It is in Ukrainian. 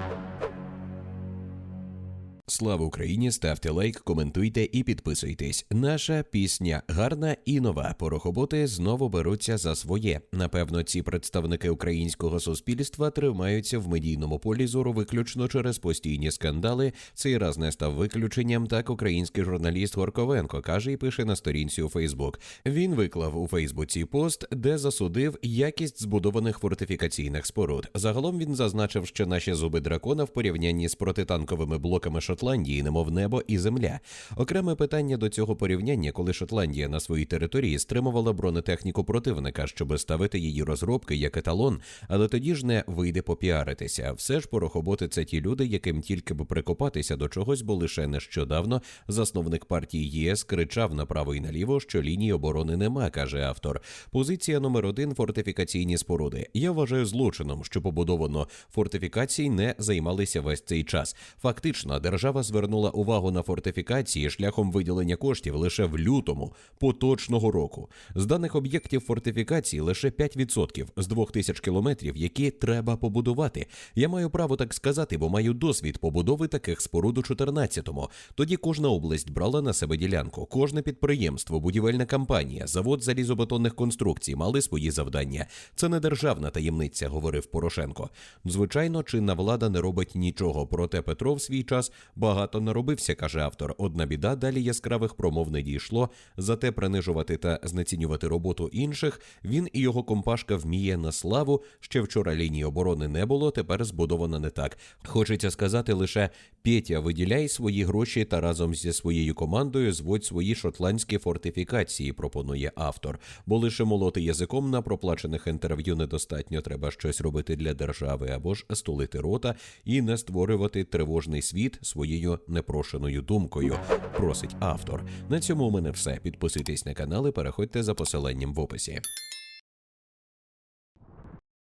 Thank you. Слава Україні! Ставте лайк, коментуйте і підписуйтесь. Наша пісня гарна і нова. Порохоботи знову беруться за своє. Напевно, ці представники українського суспільства тримаються в медійному полі зору виключно через постійні скандали. Цей раз не став виключенням. Так український журналіст Горковенко каже і пише на сторінці у Фейсбук. Він виклав у Фейсбуці пост, де засудив якість збудованих фортифікаційних споруд. Загалом він зазначив, що наші зуби дракона в порівнянні з протитанковими блоками Шотландії, немов небо і земля. Окреме питання до цього порівняння, коли Шотландія на своїй території стримувала бронетехніку противника, щоб ставити її розробки як еталон, але тоді ж не вийде попіаритися. Все ж порохоботи це ті люди, яким тільки б прикопатися до чогось, бо лише нещодавно засновник партії ЄС кричав направо і наліво, що лінії оборони нема, каже автор. Позиція номер один фортифікаційні споруди. Я вважаю злочином, що побудовано фортифікацій не займалися весь цей час. Фактично, держава звернула увагу на фортифікації шляхом виділення коштів лише в лютому поточного року. З даних об'єктів фортифікації лише 5% з 2000 кілометрів, які треба побудувати. Я маю право так сказати, бо маю досвід побудови таких споруд у 14-му. Тоді кожна область брала на себе ділянку. Кожне підприємство, будівельна компанія, завод залізобетонних конструкцій мали свої завдання. Це не державна таємниця, говорив Порошенко. Звичайно, чинна влада не робить нічого. Проте Петро в свій час багато наробився, каже автор. Одна біда далі яскравих промов не дійшло. Зате принижувати та знецінювати роботу інших він і його компашка вміє на славу. Ще вчора лінії оборони не було, тепер збудовано не так. Хочеться сказати лише Петя, виділяй свої гроші та разом зі своєю командою зводь свої шотландські фортифікації. Пропонує автор. Бо лише молоти язиком на проплачених інтерв'ю недостатньо. Треба щось робити для держави або ж стулити рота і не створювати тривожний світ своєю непрошеною думкою. Просить автор. На цьому у мене все. Підписуйтесь на канал і переходьте за посиланням в описі.